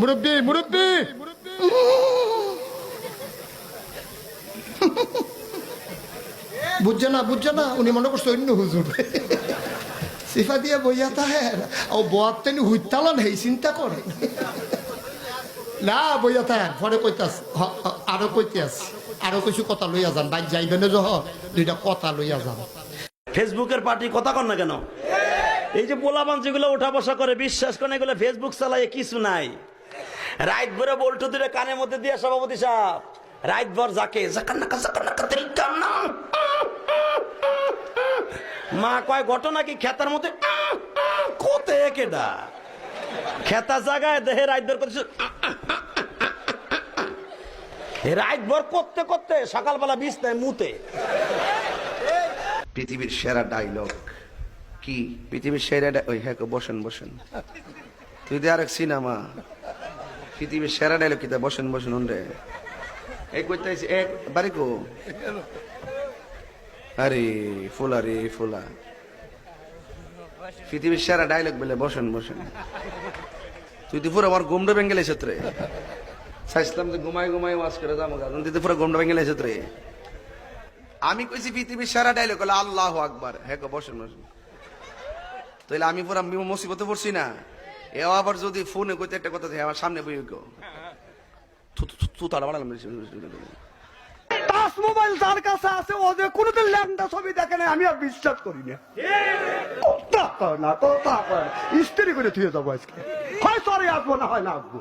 মুরব্বী মুরব্বী বুঝছে না বুঝছে না, উনি মনে করছে অন্য হুজুর। সিফা দিয়ে বইয়া তাহে ও বয়ার তেনি হুইতালান হেই, চিন্তা করে। না, বইয়া তাহে পরে কইতাস আরও কইতাস আরও কিছু কথা লইয়া যান। বাইক যাইবেন যহ, দুইটা কথা লইয়া যান। ফেসবুকের পার্টি কথা কন না কেন? এই যে পোলাপান যেগুলো উঠা বসা করে, বিশ্বাস করেন, এগুলো ফেসবুক চালায় কিছু নাই। রাইট ভরে বল্টু দিলে কানের মধ্যে দিয়ে সভাপতি সাহেব রাইট ভর যাকে মা কয়, ঘটনা কি খেতার মধ্যে? কোতে কেডা? খেতা জায়গায় দেহে রাইট ভর করছে রাইট ভর করতে করতে সকালবেলা বিষ নেয় মুতে। পৃথিবীর সেরা ডাইলগ কি? পৃথিবীর সেরা ওই হ্যাঁ বসেন বসেন। তুই দে আরেক সিনেমা পৃথিবীর সেরা ডাইলগ কিতা বসেন বসেন রে এই আইছি, এক বাড়ি কো? আরে ফুলা রে ফুলা। পৃথিবীর সেরা ডাইলগ বলে বসেন বসেন। তুই তো আমার গুমডো বেঙ্গেলে ক্ষেত্রে চাইছিলাম যে ঘুমাই ঘুমাই ওয়াজ করে যাব গাজন তুই তো পুরো গুমডো বেঙ্গেলে ক্ষেত্রে আমি কইছি পৃথিবীর সেরা ডায়লগ হলো আল্লাহ আকবার। হ্যাঁ গো, বসেন বসেন। তাহলে আমি পুরা মুসিবতে পড়ছি না। এও আবার যদি ফোনে কইতে একটা কথা আমার সামনে বই গো। তারা বাড়ালাম টাচ মোবাইল যার কাছে আছে, ও যে কোনোদিন ল্যাংটা ছবি দেখে না আমি আর বিশ্বাস করি না। না কথা কয় স্ত্রী করে থুয়ে যাব আজকে। হয় সরে আসব না হয় না আসব